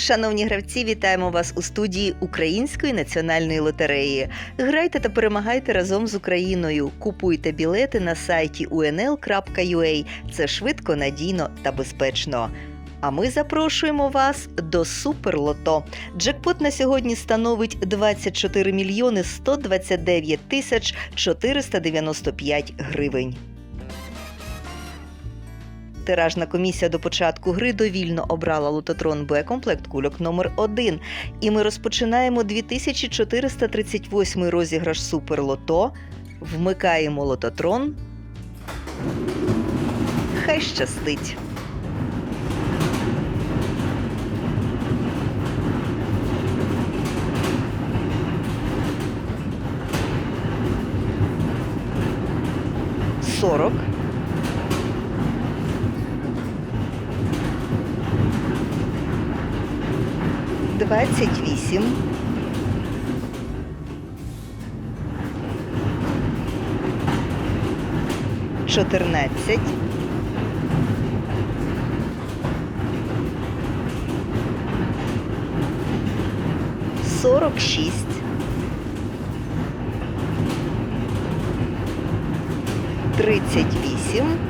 Шановні гравці, вітаємо вас у студії Української національної лотереї. Грайте та перемагайте разом з Україною. Купуйте білети на сайті unl.ua. Це швидко, надійно та безпечно. А ми запрошуємо вас до Суперлото. Джекпот на сьогодні становить 24 мільйони 129 тисяч 495 гривень. Тиражна комісія до початку гри довільно обрала лототрон Б комплект кульок номер 1 І ми розпочинаємо 2438 розіграш Суперлото. Вмикаємо лототрон. Хай щастить. Сорок. Двадцять вісім. Чотирнадцять. Сорок шість. Тридцять вісім.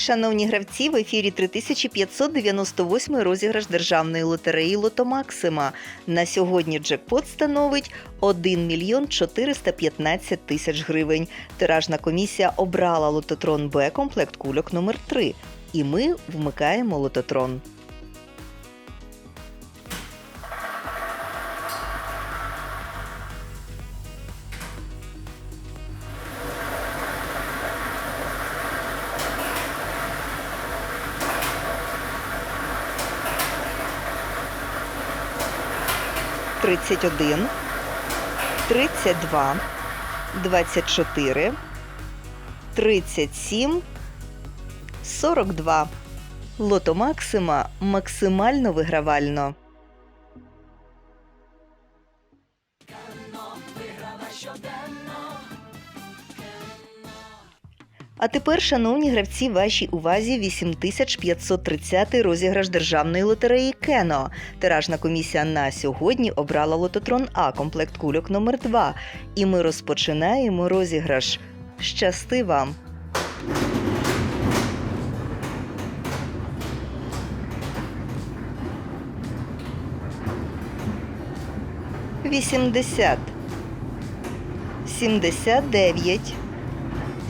Шановні гравці, в ефірі 3598 розіграш державної лотереї Лото Максима. На сьогодні джекпот становить 1 мільйон 415 тисяч гривень. Тиражна комісія обрала лототрон Б комплект кульок номер 3 І ми вмикаємо лототрон. Тридцять один, тридцять два, двадцять чотири, тридцять сім, сорок два. Лото Максима максимально вигравально. А тепер, шановні гравці, вашій увазі 8530 розіграш державної лотереї Кено. Тиражна комісія на сьогодні обрала лототрон А комплект кульок номер 2 І ми розпочинаємо розіграш. Щасти вам! Вісімдесят, сімдесят дев'ять,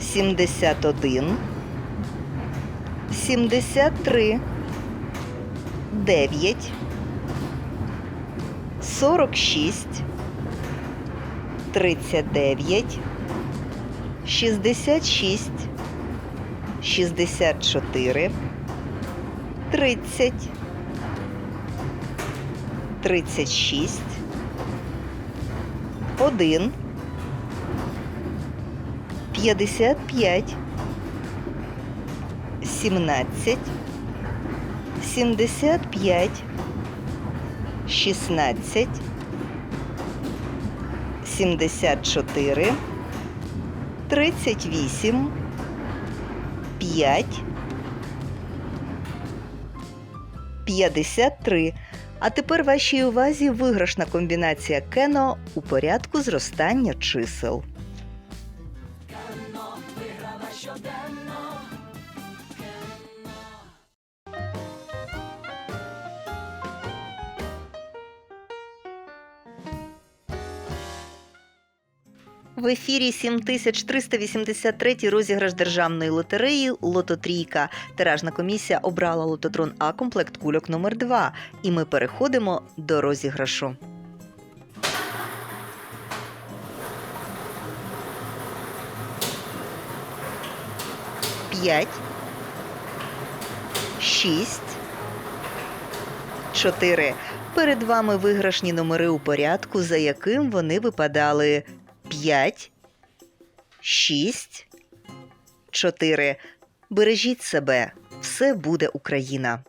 71, 73, 9, 46, 39, 66, 64, 30, 36, 1, 55, 17, 75, 16, 74, 38, 5, 53. А тепер вашій увазі виграшна комбінація кено у порядку зростання чисел. В ефірі 7383 розіграш державної лотереї Лототрійка. Тиражна комісія обрала лототрон А комплект кульок номер 2 І ми переходимо до розіграшу. П'ять, шість, чотири. Перед вами виграшні номери у порядку, за яким вони випадали п'ять, шість, чотири. Бережіть себе, все буде Україна.